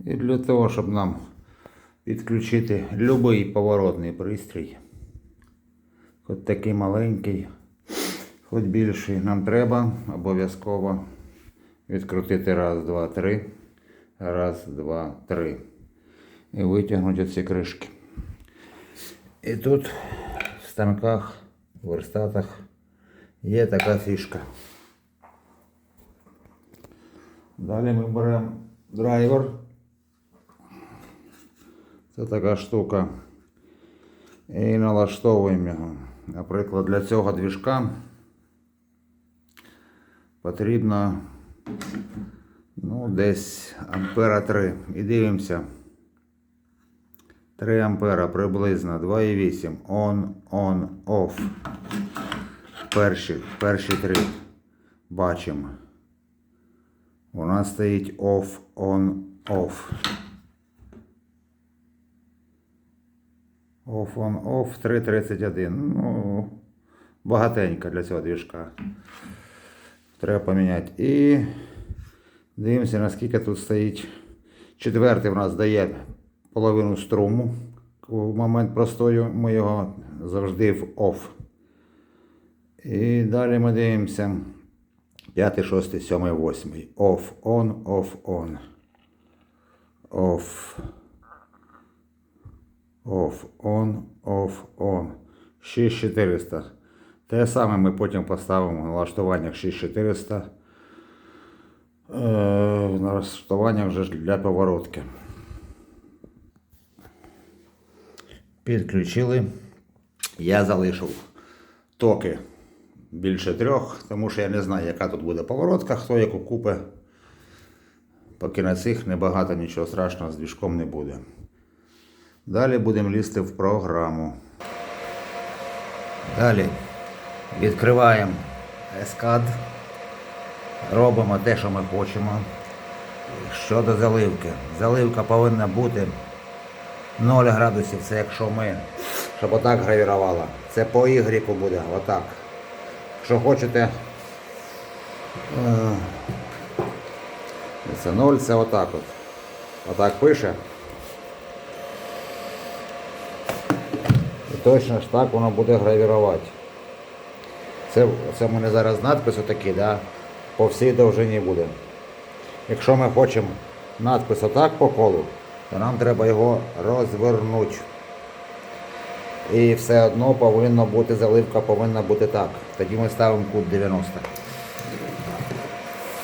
І для того, щоб нам підключити будь-який поворотний пристрій, хоч такий маленький, хоч більший, нам треба обов'язково відкрутити раз, два, три. Раз, два, три. І витягнути ці кришки. І тут в станках, в верстатах є така фішка. Далі ми беремо драйвер. Це така штука. І налаштовуємо його. Наприклад, для цього двіжка потрібно ну, десь ампера 3. І дивимося. 3 ампера приблизно 2,8. On, on, off. Перші, перші три бачимо. У нас стоїть off, on, off. Off, on, off 3.31. Ну, багатенько для цього двіжка. Треба поміняти. І дивимося, наскільки тут стоїть. Четвертий в нас дає половину струму. В момент простою ми його завжди в off. І далі ми дивимося. П'ятий, шостий, сьомий, восьмий. Off, on, off, on. Off. Off, on. 6400. Те саме ми потім поставимо в налаштуваннях 6400. Е, в налаштуваннях вже для поворотки. Підключили. Я залишив токи більше трьох, тому що я не знаю, яка тут буде поворотка, хто яку купе. Поки на цих небагато нічого страшного з двіжком не буде. Далі будемо лізти в програму. Далі відкриваємо ескад. Робимо те, що ми хочемо. Щодо заливки. Заливка повинна бути 0 градусів. Це якщо ми, щоб отак гравірувала. Це по Y буде, отак. Якщо хочете. е, Це 0, це отак от. Отак пише. Точно ж так воно буде гравірувати. Це, це в мене зараз надпис отакий, да? по всій довжині буде. Якщо ми хочемо надпис отак по колу, то нам треба його розвернути. І все одно повинно бути заливка повинна бути так. Тоді ми ставимо кут 90.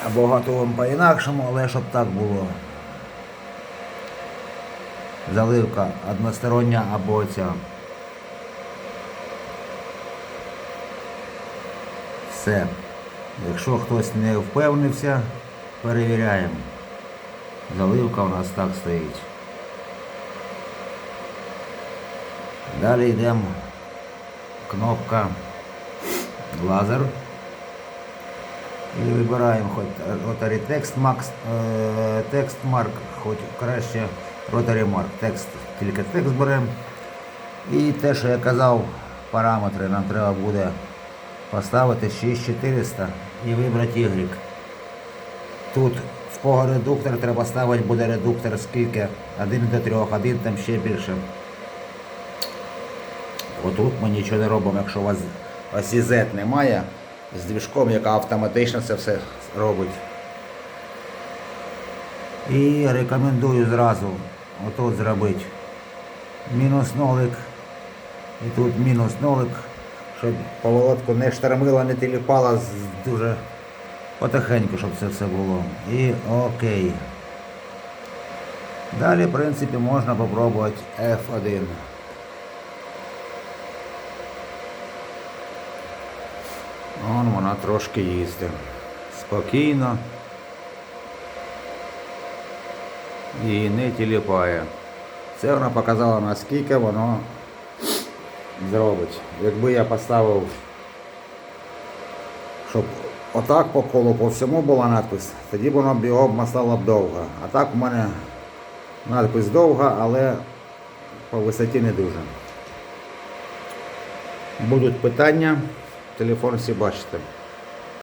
Або готуємо по-інакшому, але щоб так було. Заливка одностороння або ця. Все. Якщо хтось не впевнився, перевіряємо. Заливка у нас так стоїть. Далі йдемо. Кнопка лазер. І вибираємо хоч Rotary Text Max, е, Text Mark, хоч краще Rotary Mark. Текст, тільки текст беремо. І те, що я казав, параметри нам треба буде поставити 6400 і вибрати Y. Тут в кого редуктор треба ставити буде редуктор скільки? 1 до 3, один там ще більше. Отут ми нічого не робимо, якщо у вас осі Z немає, з двіжком, яка автоматично це все робить. І рекомендую зразу отут зробити мінус нолик. І тут мінус нолик, щоб поворотку не штормила, не тіліпала дуже потихеньку, щоб це все було. І окей. Далі, в принципі, можна попробувати F1. Вон вона трошки їздить. Спокійно. І не тіліпає. Це вона показала наскільки воно зробить. Якби я поставив, щоб отак по колу по всьому була надпис, тоді б воно б його обмасало б довго. А так у мене надпис довга, але по висоті не дуже. Будуть питання, телефон всі бачите.